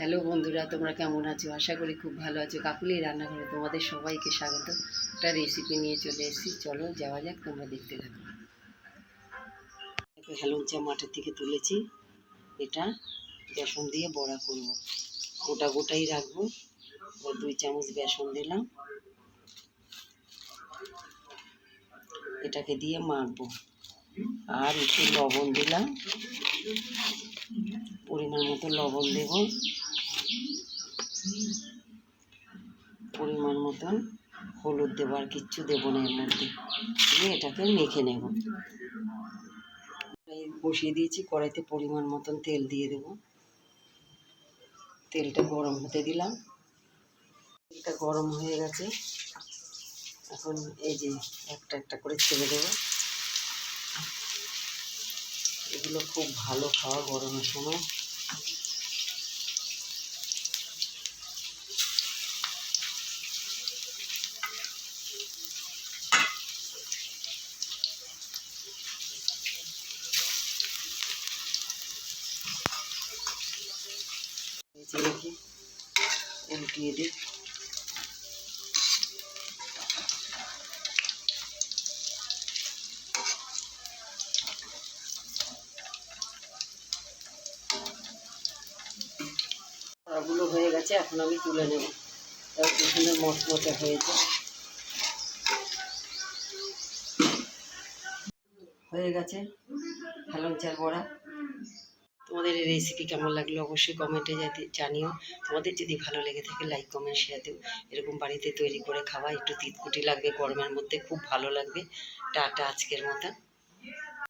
Hello বন্ধুরা, তোমরা কেমন আছো? আশা করি খুব ভালো আছো। কাকুলি রান্নাঘরে তোমাদের সবাইকে স্বাগত। একটা রেসিপি নিয়ে চলে এসেছি। চলো, যাওয়া যাক, তোমরা দেখতে থাকো। হেলঞ্চা মাঠের থেকে তুলেছি। এটা বেসন দিয়ে বড়া করব। গোটা গোটাই রাখব। দুই চামচ বেসন দিলাম। এটাকে দিয়ে মাখবো। আর একটু লবণ দিলাম। পরিমাণ মতো লবণ দেব। পরিমাণ মতন হলুদ দেবো আর কিচ্ছু দেবো না এর মধ্যে। দিয়ে এটাকে মেখে নেব। বসিয়ে দিয়েছি, কড়াইতে পরিমাণ মতন তেল দিয়ে দেব। তেলটা গরম হতে দিলাম। তেলটা গরম হয়ে গেছে। এখন এই যে একটা একটা করে ছেড়ে দেবো। এগুলো খুব ভালো খাওয়া গরমের সময়। রেখে উল্টিয়ে দিই। কড়াগুলো হয়ে গেছে, এখন আমি তুলে নেব। তার পিছনে মচমচে হয়েছে। হয়ে গেছে। হেলন চাল বড়া। তোমাদের এই রেসিপি কেমন লাগল অবশ্যই কমেন্টে জানিও। তোমাদের যদি ভালো লেগে থাকে লাইক কমেন্ট শেয়ার দিও। এরকম বাড়িতে তৈরি করে খাওয়া একটু তিতকুটি লাগবে, গরমের মধ্যে খুব ভালো লাগবে। টাটা আজকের মতো